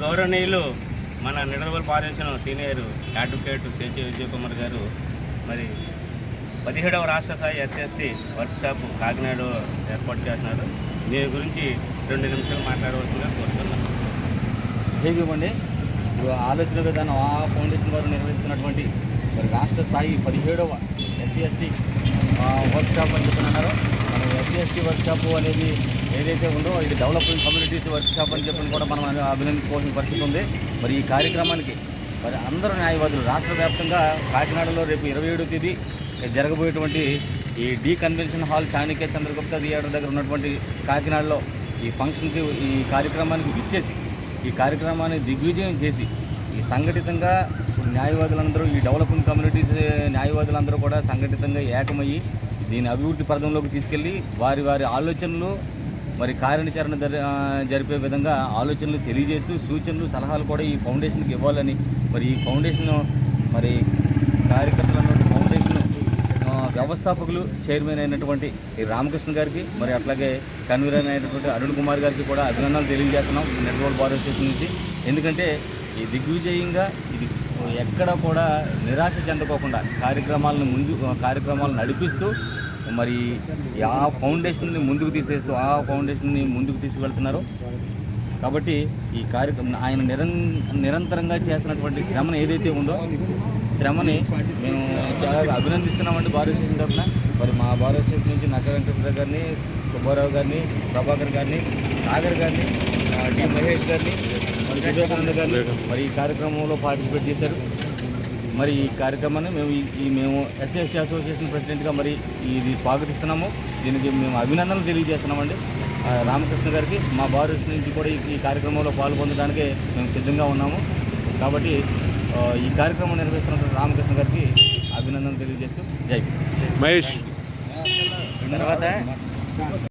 గౌరవనీయులు మన నిడదవల్ పారేషన్ సీనియర్ అడ్వకేట్ సేచి విజయ్ కుమార్ గారు మరి పదిహేడవ రాష్ట్ర స్థాయి ఎస్ఎస్టీ వర్క్షాప్ కాకినాడ ఏర్పాటు చేస్తున్నారు. దీని గురించి రెండు నిమిషాలు మాట్లాడవలసిందిగా కోరుతున్నాను. చేయనివ్వండి ఇప్పుడు ఆలోచన విధానం ఆ ఫౌండేషన్ వారు నిర్వహిస్తున్నటువంటి మరి రాష్ట్ర స్థాయి పదిహేడవ ఎస్సీ ఎస్టీ వర్క్షాప్ అని చెప్పి అన్నారు. మనం ఎస్సీ ఎస్టీ వర్క్షాప్ అనేది ఏదైతే ఉందో ఇది డెవలపింగ్ కమ్యూనిటీస్ వర్క్షాప్ అని చెప్పి కూడా మనం అభినందించుకోవాల్సిన పరిస్థితి ఉంది. మరి ఈ కార్యక్రమానికి మరి అందరూ న్యాయవాదులు రాష్ట్ర వ్యాప్తంగా కాకినాడలో రేపు ఇరవై ఏడో తేదీ జరగబోయేటువంటి ఈ D convention hall Chanakya Chandragupta theatre దగ్గర ఉన్నటువంటి కాకినాడలో ఈ ఫంక్షన్కి ఈ కార్యక్రమానికి విచ్చేసి ఈ కార్యక్రమాన్ని దిగ్విజయం చేసి ఈ సంఘటితంగా న్యాయవాదులందరూ ఈ డెవలపింగ్ కమ్యూనిటీస్ న్యాయవాదులందరూ కూడా సంఘటితంగా ఏకమయ్యి దీని అభివృద్ధి పథంలోకి తీసుకెళ్ళి వారి వారి ఆలోచనలు మరి కార్యాచరణ జరిపే విధంగా ఆలోచనలు తెలియజేస్తూ సూచనలు సలహాలు కూడా ఈ ఫౌండేషన్కి ఇవ్వాలని మరి ఈ ఫౌండేషన్ మరి కార్యకర్తలను ఫౌండేషన్ వ్యవస్థాపకులు చైర్మన్ అయినటువంటి రామకృష్ణ గారికి మరి అట్లాగే కన్వీనర్ అయినటువంటి అరుణ్ కుమార్ గారికి కూడా అభినందనలు తెలియజేస్తున్నాం నెట్వర్క్ బార్ అసోసియేషన్ నుంచి. ఎందుకంటే ఈ దిగ్విజయంగా ఇది ఎక్కడ కూడా నిరాశ చెందకోకుండా కార్యక్రమాలను ముందు కార్యక్రమాలను నడిపిస్తూ మరి ఆ ఫౌండేషన్ని ముందుకు తీసేస్తూ ఆ ఫౌండేషన్ని ముందుకు తీసుకువెళ్తున్నారు. కాబట్టి ఈ కార్యక్రమం ఆయన నిరం నిరంతరంగా చేస్తున్నటువంటి శ్రమను ఏదైతే ఉందో శ్రమని మేము చాలా అభినందిస్తున్నామండి భారత స్టేషన్ తరఫున. మరి మా భారత స్టేషన్ నుంచి నక్క వెంకటేశ్వర గారిని సుబ్బారావు గారిని ప్రభాకర్ గారిని సాగర్ గారిని డి మహేష్ గారిని వివేకానంద గారిని మరి ఈ కార్యక్రమంలో పార్టిసిపేట్ చేశారు. మరి ఈ కార్యక్రమాన్ని మేము ఈ- ఈ మేము ఎస్ఎస్టీ అసోసియేషన్ ప్రెసిడెంట్గా మరి ఇది స్వాగతిస్తున్నాము. దీనికి మేము అభినందనలు తెలియజేస్తున్నామండి. ఆ, రామకృష్ణ గారికి మా భారత్ నుంచి కూడా ఈ- కార్యక్రమంలో పాల్గొనడానికి మేము సిద్ధంగా ఉన్నాము. కాబట్టి ఈ కార్యక్రమం నిర్వహిస్తున్న రామకృష్ణ గారికి అభినందనలు తెలియజేస్తూ జై. మహేష్. తర్వాత